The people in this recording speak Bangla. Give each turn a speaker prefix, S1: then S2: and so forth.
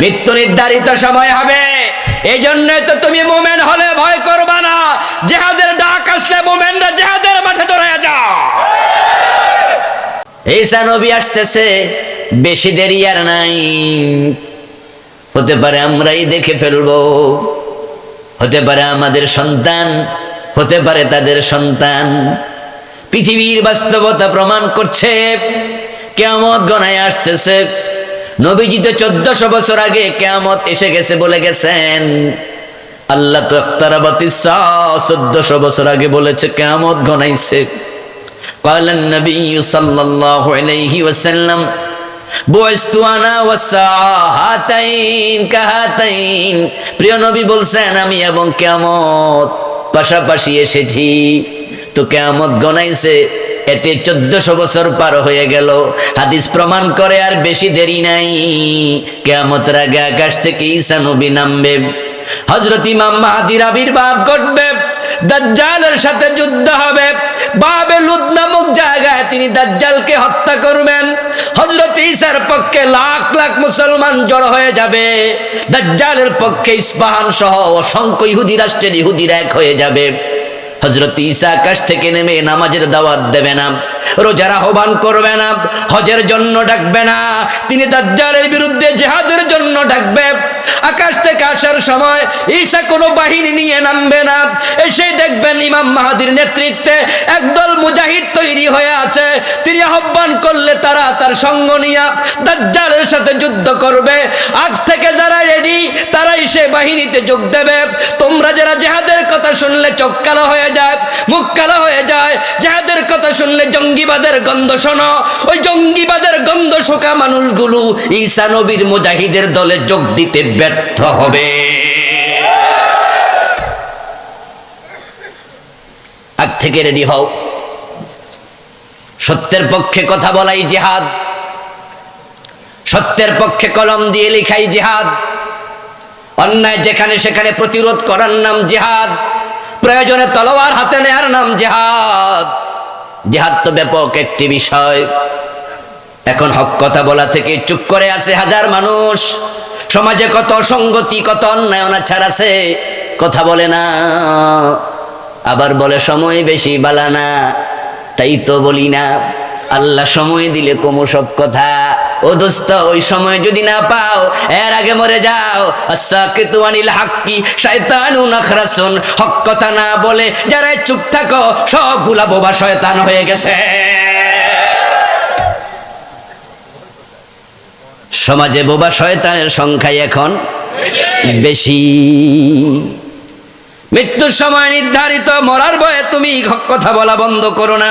S1: মৃত্যু নির্ধারিত সময় হবে। এই জন্য তো তুমি মোমেন হলে ভয় করবা না। জেহাদের ডাক আসলে মোমেনরা জেহাদের মাঠে দৌড়ায় যাও। ঈসা নবী আসতেছে, বেশি দেরি আর নাই। হতে পারে আমরাই দেখে ফেলব। হতে পারে আমাদের সন্তান, হতে পারে তাদের সন্তান। পৃথিবীর বাস্তবতা প্রমাণ করছে কেমন গনায় আসতেছে। নবীজি তো চোদ্দশো বছর আগে কেয়ামত এসে গেছে বলে গেছেন আল্লাহ তো আখতারাবাতি চোদ্দশো বছর আগে বলেছে কেয়ামত গনাইছে قال النبي صلى الله عليه وسلم বয়স্তু আনা হাতাইন কাহাতাইন প্রিয় নবী বলছেন আমি এবং কেমত পাশাপাশি এসেছি তো কেমত গনাইছে এতে চোদ্দশো বছর পার হয়ে গেল। হাদিস প্রমাণ করে আর বেশি দেরি নাই। কেমতের আগে আকাশ থেকে ঈসা নবী নামবে। হজরত ইমাম মাহাদির আবির্ভাব ঘটবে। দাজ্জালের সাথে যুদ্ধ হবে। বাবে লুদ নামক জায়গায় তিনি দাজ্জালকে হত্যা করবেন। হজরত ঈসার পক্ষে লাখ লাখ মুসলমান জড়ো হয়ে যাবে। দাজ্জালের পক্ষে ইস্পাহান সহ অসংখ্য ইহুদি রাষ্ট্রের ইহুদিরা এক হয়ে যাবে। হজরত ঈসা আকাশ থেকে নেমে নামাজের দাওয়াত দেবে না রোজার আহ্বান করবে না, হজের জন্য ডাকবে না, তিনি দাজ্জালের বিরুদ্ধে জেহাদের জন্য ডাকবে। আকাশ থেকে আসার সময় ঈসা কোনো বাহিনী নিয়ে নামবে না, এসে দেখবেন ইমাম মাহাদির নেতৃত্বে একদল মুজাহিদ তৈরি হয়ে আছে। তিনি আহ্বান করলে তারা তার সঙ্গ নিয়ে দাজ্জালের সাথে যুদ্ধ করবে। আজ থেকে যারা রেডি তারাই বাহিনীতে যোগ দেবে। তোমরা যারা জেহাদের কথা শুনলে চোখ কালো হয়ে যায়, মুখ কালো হয়ে যায়, জেহাদের কথা শুনলে জঙ্গিবাদের গন্ধ শোনো। ওই জঙ্গিবাদের গন্ধ শোকা মানুষগুলো ঈসা নবীর মুজাহিদের দলে যোগ দিতে ব্যর্থ হবে। আগ থেকে রেডি হও। সত্যের পক্ষে কথা বলাই জেহাদ। সত্যের পক্ষে কলম দিয়ে লেখাই জেহাদ। অন্যায় যেখানে সেখানে প্রতিরোধ করার নাম জেহাদ, প্রয়োজনে তলোয়ার হাতে নেয়ার নাম জেহাদ। জেহাদ তো ব্যাপক একটি বিষয়। এখন হক কথা বলা থেকে চুপ করে আছে হাজার মানুষ। সমাজে কত অসঙ্গতি, কত অন্যায় অনাচার আছে, কথা বলে না। আবার বলে, সময় বেশি বালা না। তাই তো বলি না। আল্লাহ সময় দিলে কমু সব কথা। ও দোস্ত, ওই সময় যদি না পাও, এর আগে মরে যাও। আসাকিতু আনিল হাক্কি শয়তানু নাখরাসুন। হক কথা না বলে যারা চুপ থাকো সবগুলা বোবা শয়তান হয়ে গেছে। সমাজে বোবা শয়তানের সংখ্যাই এখন বেশি। মৃত্যুর সময় নির্ধারিত, মরার ভয়ে তুমি হক কথা বলা বন্ধ করো না।